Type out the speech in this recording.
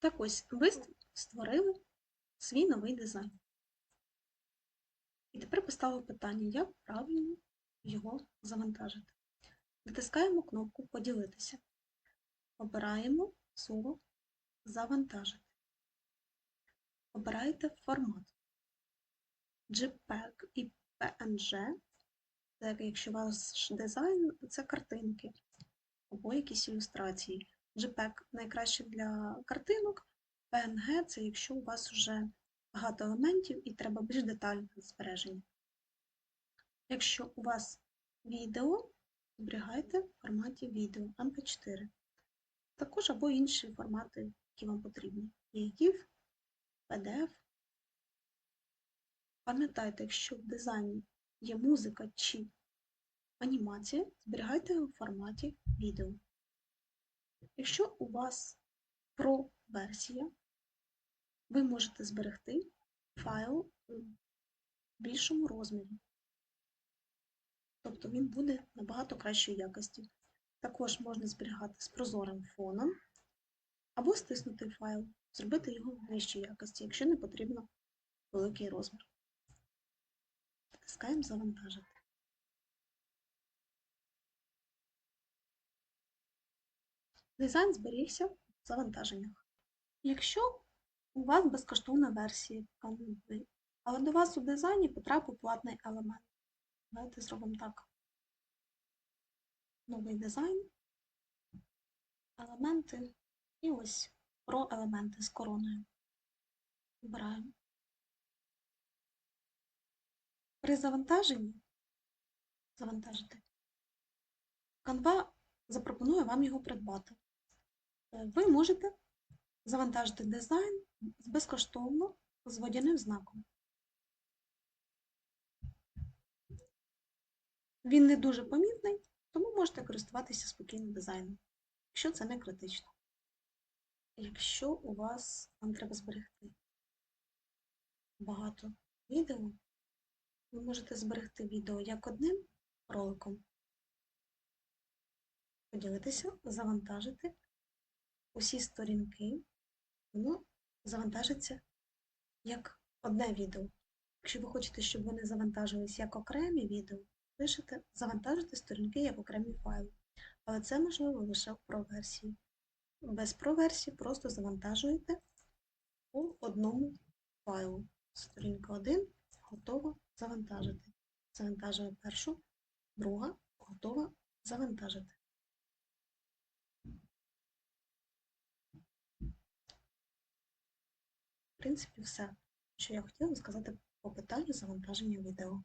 Так ось, ви створили свій новий дизайн. І тепер поставив питання, як правильно його завантажити. Натискаємо кнопку Поділитися. Обираємо слово Завантажити. Обираєте формат. JPEG і PNG. Це якщо у вас дизайн, це картинки або якісь ілюстрації. JPEG найкраще для картинок, PNG це якщо у вас вже багато елементів і треба більш детальне збереження. Якщо у вас відео, зберігайте в форматі відео MP4. Також або інші формати, які вам потрібні. EIF, PDF. Пам'ятайте, якщо в дизайні є музика чи анімація, зберігайте в форматі відео. Якщо у вас про версія, ви можете зберегти файл в більшому розмірі. Тобто він буде набагато кращої якості. Також можна зберігати з прозорим фоном, або стиснути файл, зробити його в нижчій якості, якщо не потрібно великий розмір. Натискаємо Завантажити. Дизайн зберігся в завантаженнях. Якщо у вас безкоштовна версія але до вас у дизайні потрапив платний елемент. Давайте зробимо так. Новий дизайн, елементи і ось про елементи з короною. Вибираємо. При завантаженні завантажити. Canva запропонує вам його придбати. Ви можете завантажити дизайн безкоштовно з водяним знаком. Він не дуже помітний, тому можете користуватися спокійним дизайном, якщо це не критично. Якщо у вас вам треба зберегти багато відео, ви можете зберегти відео як одним роликом, поділитися, завантажити усі сторінки, воно завантажиться як одне відео. Якщо ви хочете, щоб вони завантажились як окремі відео, пишете завантажити сторінки як окремі файли. Але це можливо лише в Pro-версії. Без Pro-версії просто завантажуєте у одному файлу. Сторінка 1 готова завантажити. Завантажує першу, друга готова завантажити. Принципі, все, що я хотіла сказати по питанню завантаження відео.